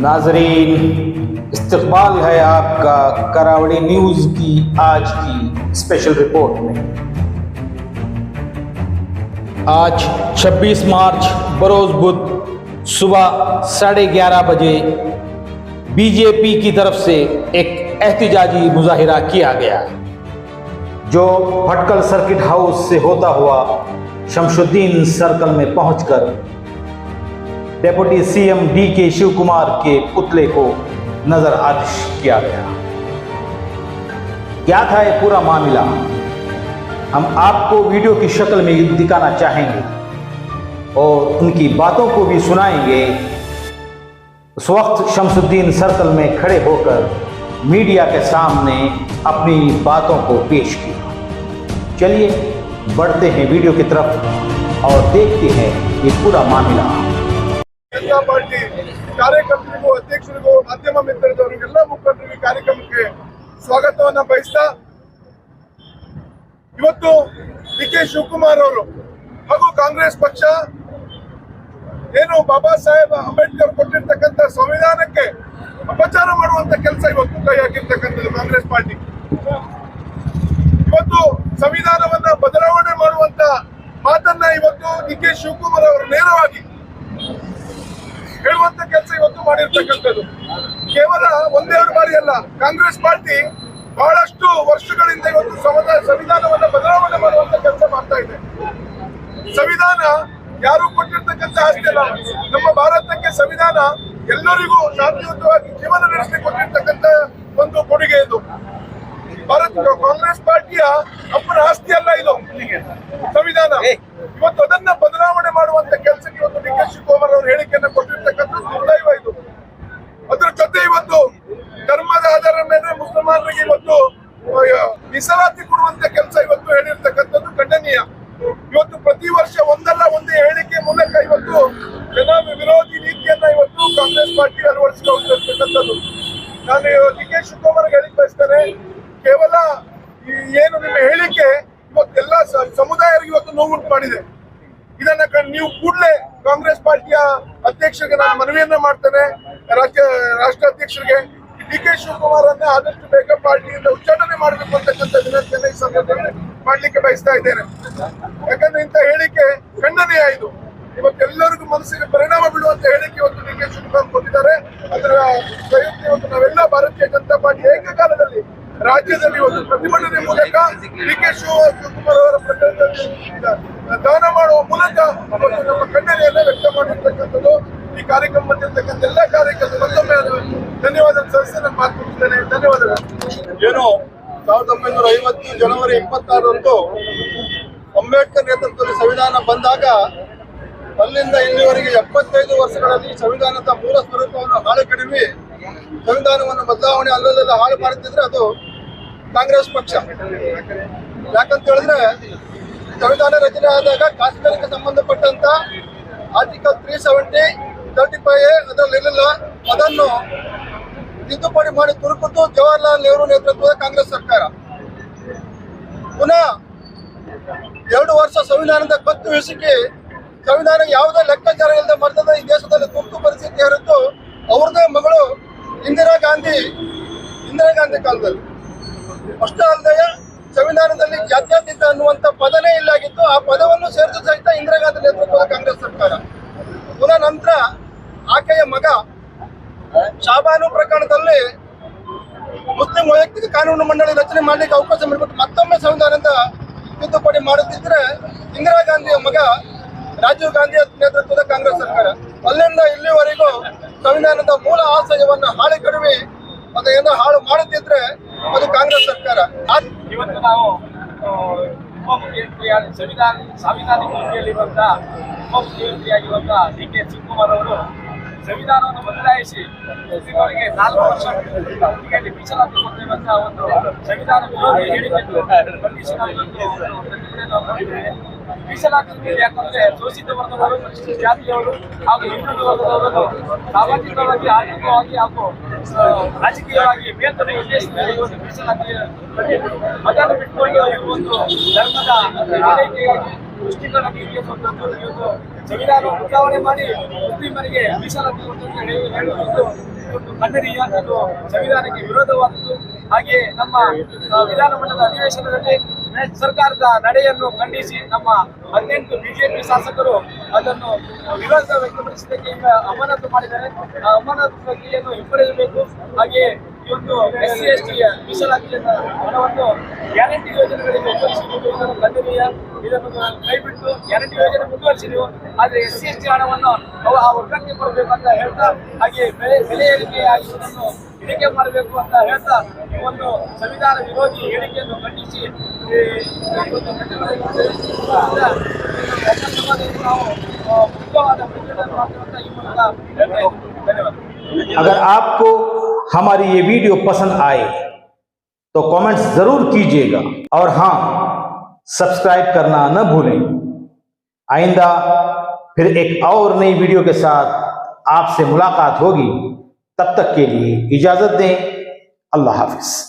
ناظرین، استقبال ہے آپ کا کراوڑی نیوز کی آج کی اسپیشل رپورٹ میں۔ آج چھبیس مارچ بروز بدھ صبح ساڑھے گیارہ بجے بی جے پی کی طرف سے ایک احتجاجی مظاہرہ کیا گیا۔ جو بھٹکل سرکٹ ہاؤس سے ہوتا ہوا شمشدین الدین سرکل میں پہنچ کر ڈیپوٹی سی ایم ڈی کے شیو کمار کے پتلے کو نظر آتش کیا گیا۔ کیا تھا یہ پورا معاملہ؟ ہم آپ کو ویڈیو کی شکل میں دکھانا چاہیں گے اور ان کی باتوں کو بھی سنائیں گے۔ اس وقت شمس الدین سرکل میں کھڑے ہو کر میڈیا کے سامنے اپنی باتوں کو پیش کیا۔ چلیے، بڑھتے ہیں ویڈیو کی طرف اور دیکھتے ہیں یہ پورا معاملہ۔ Janata party ಕಾರ್ಯಕರ್ತರಿಗೂ, ಅಧ್ಯಕ್ಷರಿಗೂ, ಮಾಧ್ಯಮ ಮಿತ್ರರಿಗೆಲ್ಲ ಮುಖಂಡರಿಗೆ ಕಾರ್ಯಕ್ರಮಕ್ಕೆ ಸ್ವಾಗತವನ್ನ ಬಯಸ್ತಾ ಇವತ್ತು ಡಿ ಕೆ ಶಿವಕುಮಾರ್ ಅವರು ಹಾಗೂ ಕಾಂಗ್ರೆಸ್ ಪಕ್ಷ ಏನು ಬಾಬಾ ಸಾಹೇಬ್ ಅಂಬೇಡ್ಕರ್ ಕೊಟ್ಟಿರ್ತಕ್ಕಂಥ ಸಂವಿಧಾನಕ್ಕೆ ಅಪಚಾರ ಮಾಡುವಂತ ಕೆಲಸ ಇವತ್ತು ಕೈ ಹಾಕಿರ್ತಕ್ಕಂಥದ್ದು ಕಾಂಗ್ರೆಸ್ ಪಾರ್ಟಿ. ಇವತ್ತು ಸಂವಿಧಾನವನ್ನ ಬದಲಾವಣೆ ಮಾಡುವಂತ ಮಾತನ್ನ ಇವತ್ತು ಡಿ ಕೆ ಶಿವಕುಮಾರ್ ಅವರು ನೇರವಾಗಿ ಹೇಳುವಂತ ಕೆಲಸ ಇವತ್ತು ಮಾಡಿರ್ತಕ್ಕಂಥದ್ದು. ಕೇವಲ ಒಂದೆರಡು ಬಾರಿ ಅಲ್ಲ ಕಾಂಗ್ರೆಸ್ ಪಾರ್ಟಿ ಬಹಳಷ್ಟು ವರ್ಷಗಳಿಂದ ಇವತ್ತು ಸಮುದಾಯ ಸಂವಿಧಾನವನ್ನ ಬದಲಾವಣೆ ಮಾಡುವಂತ ಕೆಲಸ ಮಾಡ್ತಾ ಇದೆ. ಸಂವಿಧಾನ ಯಾರು ಕೊಟ್ಟಿರ್ತಕ್ಕಂಥ ಆಸ್ತಿ ಅಲ್ಲ. ನಮ್ಮ ಭಾರತಕ್ಕೆ ಸಂವಿಧಾನ ಎಲ್ಲರಿಗೂ ಶಾಂತಿಯುತವಾಗಿ ಜೀವನ ನಡೆಸಲಿಕ್ಕೆ ಕೊಟ್ಟಿರ್ತಕ್ಕಂಥ ಒಂದು ಕೊಡುಗೆ ಇದು. ಭಾರತ ಕಾಂಗ್ರೆಸ್ ಪಾರ್ಟಿಯ ಅಪ್ಪನ ಆಸ್ತಿ ಅಲ್ಲ ಇದು. ಸಂವಿಧಾನ. ಇವತ್ತು ಅದನ್ನ ಬದಲಾವಣೆ ಮಾಡುವಂತ ಕೆಲಸಕ್ಕೆ ಇವತ್ತು ಡಿ ಕೆ ಶಿವಕುಮಾರ್ ಅವರು ಹೇಳಿಕೆಯನ್ನು ದುರ್ದೈವ ಇದು ಅದ್ರ ಜೊತೆ ಇವತ್ತು ಧರ್ಮದ ಆಧಾರದ ಮೇಲೆ ಮುಸಲ್ಮಾನರಿಗೆ ಇವತ್ತು ಆ, ಮೀಸಲಾತಿ ಕೊಡುವಂತ ಕೆಲಸ ಇವತ್ತು ಹೇಳಿರ್ತಕ್ಕಂಥದ್ದು ಖಂಡನೀಯ ಇವತ್ತು ಪ್ರತಿ ವರ್ಷ ಒಂದಲ್ಲ ಒಂದು ಹೇಳಿಕೆ ಮೂಲಕ ಇವತ್ತು ಜನ ವಿರೋಧಿ ನೀತಿಯನ್ನ ಇವತ್ತು ಕಾಂಗ್ರೆಸ್ ಪಾರ್ಟಿ ಅಳವಡಿಸಿಕೊಂಡಿರ್ತಕ್ಕಂಥದ್ದು ನಾನು ಡಿ ಕೆ ಶಿವಕುಮಾರ್ ಹೇಳಿಕ್ ಬಯಸ್ತೇನೆ, ಕೇವಲ ಏನು ನಿಮ್ಮ ಹೇಳಿಕೆ ಇವತ್ತೆಲ್ಲ ಎಲ್ಲ ಸಮುದಾಯರಿಗೆ ಇವತ್ತು ನೋವುಂಟು ಮಾಡಿದೆ. ಇದನ್ನ ನೀವು ಕೂಡಲೇ ಕಾಂಗ್ರೆಸ್ ಪಾರ್ಟಿಯ ಅಧ್ಯಕ್ಷರಿಗೆ ನಾನು ಮನವಿಯನ್ನ ಮಾಡ್ತೇನೆ, ರಾಜ್ಯ ರಾಷ್ಟ್ರ ಅಧ್ಯಕ್ಷರಿಗೆ. ಡಿ ಕೆ ಶಿವಕುಮಾರ್ ಅನ್ನ ಆದಷ್ಟು ಬೇಗ ಪಾರ್ಟಿಯಿಂದ ಉಚ್ಚಾಟನೆ ಮಾಡಬೇಕು ಅಂತಕ್ಕಂಥ ವಿನಂತಿಯನ್ನ ಈ ಸಂದರ್ಭದಲ್ಲಿ ಮಾಡ್ಲಿಕ್ಕೆ ಬಯಸ್ತಾ ಇದ್ದೇನೆ. ಯಾಕಂದ್ರೆ ಇಂಥ ಹೇಳಿಕೆ ಖಂಡನೀಯ ಇದು ಇವತ್ತೆಲ್ಲರಿಗೂ ಮನಸ್ಸಿಗೆ ಪರಿಣಾಮ ಬೀಳುವಂತ ಹೇಳಿಕೆ ಇವತ್ತು ಡಿ ಕೆ ಶಿವಕುಮಾರ್ ಕೊಟ್ಟಿದ್ದಾರೆ. ಅದರ ಪ್ರಯುಕ್ತ ಇವತ್ತು ನಾವೆಲ್ಲ ಭಾರತೀಯ ಜನತಾ ಪಾರ್ಟಿ ಏಕಕಾಲದಲ್ಲಿ ರಾಜ್ಯದಲ್ಲಿ ಒಂದು ಪ್ರತಿಭಟನೆ ಮೂಲಕ ಡಿ ಕೆ ಶಿವಕುಮಾರ್ ಅವರ ಪ್ರಕರಣದಲ್ಲಿ ದಾನ ಮಾಡುವ ಮೂಲಕ ನಮ್ಮ ಖಂಡನೆಯನ್ನ ವ್ಯಕ್ತ ಮಾಡಿರ್ತಕ್ಕಂಥದ್ದು. ಈ ಕಾರ್ಯಕ್ರಮದಲ್ಲಿರ್ತಕ್ಕಂಥ ಎಲ್ಲ ಕಾರ್ಯಕ್ರಮ ಮತ್ತೊಮ್ಮೆ ಧನ್ಯವಾದ ಸದಸ್ಯ ನಾನು ಮಾತು ಮುಗಿಸ್ತೇನೆ ಧನ್ಯವಾದಗಳು. ಏನು? ಸಾವಿರದ ಒಂಬೈನೂರ ಐವತ್ತು ಜನವರಿ ಇಪ್ಪತ್ತಾರರಂದು ಅಂಬೇಡ್ಕರ್ ನೇತೃತ್ವದಲ್ಲಿ ಸಂವಿಧಾನ ಬಂದಾಗ ಅಲ್ಲಿಂದ ಇಲ್ಲಿವರೆಗೆ ಎಪ್ಪತ್ತೈದು ವರ್ಷಗಳಲ್ಲಿ ಸಂವಿಧಾನದ ಮೂಲ ಸ್ವರೂಪವನ್ನು ಹಾಳು ಕಡಿಮೆ ಸಂವಿಧಾನವನ್ನು ಬದಲಾವಣೆ ಅಲ್ಲಲ್ಲೆಲ್ಲ ಹಾಳು ಮಾಡುತ್ತಿದ್ರೆ ಅದು ಕಾಂಗ್ರೆಸ್ ಪಕ್ಷ. ಯಾಕಂತ ಹೇಳಿದ್ರೆ ಸಂವಿಧಾನ ರಚನೆ ಆದಾಗ ಕಾಶ್ಮೀರಕ್ಕೆ ಸಂಬಂಧಪಟ್ಟಂತ article three seventy thirty five ಅದರಲ್ಲಿ ಇರಲಿಲ್ಲ. ಅದನ್ನು ತಿದ್ದುಪಡಿ ಮಾಡಿ ತುರುಕುತ್ತು ಜವಾಹರ್ಲಾಲ್ ನೆಹರು ನೇತೃತ್ವದ ಕಾಂಗ್ರೆಸ್ ಸರ್ಕಾರ. ಪುನಃ ಎರಡು ವರ್ಷ ಸಂವಿಧಾನದ ಕತ್ತು ಹಿಸುಕಿ ಸಂವಿಧಾನ ಯಾವುದೇ ಲೆಕ್ಕಾಚಾರ ಇಲ್ಲದೆ ಮಾಡ್ತದೆ ಈ ದೇಶದಲ್ಲಿ ತುರ್ತು ಪರಿಸ್ಥಿತಿ ಹೊರತು ಅವ್ರದೇ ಮಗಳು ಇಂದಿರಾ ಗಾಂಧಿ ಇಂದಿರಾ ಗಾಂಧಿ ಕಾಲದಲ್ಲಿ. ಅಷ್ಟೇ ಅಲ್ಲದೆ ಸಂವಿಧಾನದಲ್ಲಿ ಜಾತ್ಯತೀತ ಅನ್ನುವಂತ ಪದನೇ ಇಲ್ಲಾಗಿತ್ತು, ಆ ಪದವನ್ನು ಸೇರಿದ ಸಹಿತ ಇಂದಿರಾ ಗಾಂಧಿ ನೇತೃತ್ವದ ಕಾಂಗ್ರೆಸ್ ಸರ್ಕಾರ. ಪುನಃ ನಂತರ ಆಕೆಯ ಮಗ ಶಾಬಾನು ಪ್ರಕರಣದಲ್ಲಿ ಮುಸ್ಲಿಂ ವೈಯಕ್ತಿಕ ಕಾನೂನು ಮಂಡಳಿ ರಚನೆ ಮಾಡಲಿಕ್ಕೆ ಅವಕಾಶ ಮಾಡಿಬಿಟ್ಟು ಮತ್ತೊಮ್ಮೆ ಸಂವಿಧಾನದ ತಿದ್ದುಪಡಿ ಮಾಡುತ್ತಿದ್ರೆ ಇಂದಿರಾ ಗಾಂಧಿಯ ಮಗ ರಾಜೀವ್ ಗಾಂಧಿಯ ನೇತೃತ್ವದ ಕಾಂಗ್ರೆಸ್ ಸರ್ಕಾರ. ಅಲ್ಲಿಂದ ಇಲ್ಲಿವರೆಗೂ ಸಂವಿಧಾನದ ಮೂಲ ಆಶಯವನ್ನ ಹಾಳು ಕಡಿಮೆ ಅದನ್ನು ಹಾಳು ಮಾಡುತ್ತಿದ್ರೆ ಅದು ಕಾಂಗ್ರೆಸ್ ಸರ್ಕಾರ. ಇವತ್ತು ನಾವು ಉಪಮುಖ್ಯಮಂತ್ರಿಯಾದ ಸಂವಿಧಾನ, ಸಾಂವಿಧಾನಿಕ ರೀತಿಯಲ್ಲಿರುವಂತಹ ಉಪಮುಖ್ಯಮಂತ್ರಿಯಾಗಿರುವಂತಹ ಡಿ ಕೆ ಶಿವಕುಮಾರ್ ಅವರು ಸಂವಿಧಾನವನ್ನು ಬದಲಾಯಿಸಿ ಮುಸ್ಲಿಮರಿಗೆ ನಾಲ್ಕು ವರ್ಷ ಟಿಕೆಟ್ ಮೀಸಲಾತಿ ಕೊಟ್ಟಿರುವಂತಹ ಒಂದು ಸಂವಿಧಾನ ವಿರೋಧಿ ಹೇಳಿಕೆಯನ್ನು ಖಂಡಿಸಿ ನಾವು. ಮೀಸಲಾತಿ ಯಾಕಂದ್ರೆ ಶೋಷಿತ ವರ್ಗದವರು, ಪರಿಶಿಷ್ಟ ಜಾತಿಯವರು ಹಾಗೂ ಹಿಂದುಳಿದ ವರ್ಗದವರನ್ನು ಸಾಮಾಜಿಕವಾಗಿ, ಆರ್ಥಿಕವಾಗಿ ಹಾಗೂ ರಾಜಕೀಯವಾಗಿ ಬೇರ್ಪಡೆ ಉದ್ದೇಶದಲ್ಲಿ ಒಂದು ಮೀಸಲಾತಿ ಅದನ್ನು ಬಿಟ್ಟುಕೊಂಡು ಒಂದು ಧರ್ಮದ ಆರೈಕೆಗಾಗಿ ತಂದು ಇವತ್ತು ಸಂವಿಧಾನ ಬದಲಾವಣೆ ಮಾಡಿ ಮುಸ್ಲಿಮರಿಗೆ ಮೀಸಲಾತಿ ಹೇಳುವುದು ಖಂಡನೀಯ ಇದು ಸಂವಿಧಾನಕ್ಕೆ ವಿರೋಧವಾದದ್ದು ಹಾಗೆಯೇ ನಮ್ಮ ವಿಧಾನಮಂಡಲದ ಅಧಿವೇಶನದಲ್ಲಿ ಸರ್ಕಾರದ ನಡೆಯನ್ನು ಖಂಡಿಸಿ ನಮ್ಮ ಹದಿನೆಂಟು ಬಿಜೆಪಿ ಶಾಸಕರು ಅದನ್ನು ವಿರೋಧ ವ್ಯಕ್ತಪಡಿಸಿದ್ದಕ್ಕೆ ಅಮಾನತು ಮಾಡಿದ್ದಾರೆ ಅಮಾನತು ಪ್ರಕ್ರಿಯೆಯನ್ನು ಹಿಂಪಡೆಯಬೇಕು. ಹಾಗೆಯೇ ಈ ಒಂದು ಎಸ್ ಸಿ ಎಸ್ ಟಿ ಮೀಸಲಾತಿಯ ಹಣವನ್ನು ಗ್ಯಾರಂಟಿ ಯೋಜನೆಗಳಿಗೆ ಉಪಯೋಗಿಸುವುದು ಇದನ್ನು ಖಂಡನೀಯ ಇದನ್ನು ಕೈಬಿಟ್ಟು ಗ್ಯಾರಂಟಿ ಯೋಜನೆ ಮುಂದುವರಿಸಿದೆವು. ಆದರೆ ಎಸ್ ಸಿ ಎಸ್ ಟಿ ಹಣವನ್ನು ಆ ವರ್ಗಕ್ಕೆ ಅಂತ ಹೇಳ್ತಾ ಹಾಗೆ ಬೆಲೆ ಬೆಲೆ ಏರಿಕೆ ಆಗಿರುವುದನ್ನು ಇಳಿಕೆ ಮಾಡಬೇಕು ಅಂತ ಹೇಳ್ತಾ ಒಂದು ಸಂವಿಧಾನ ವಿರೋಧಿ ಹೇಳಿಕೆಯನ್ನು ಖಂಡಿಸಿ ನಾವು ಆ, अगर ಪ್ರತಿಭಟನೆ ہماری یہ ویڈیو پسند آئے تو کومنٹس ضرور کیجیے گا اور ہاں سبسکرائب کرنا نہ بھولیں۔ آئندہ پھر ایک اور نئی ویڈیو کے ساتھ آپ سے ملاقات ہوگی۔ تب تک کے لیے اجازت دیں۔ اللہ حافظ۔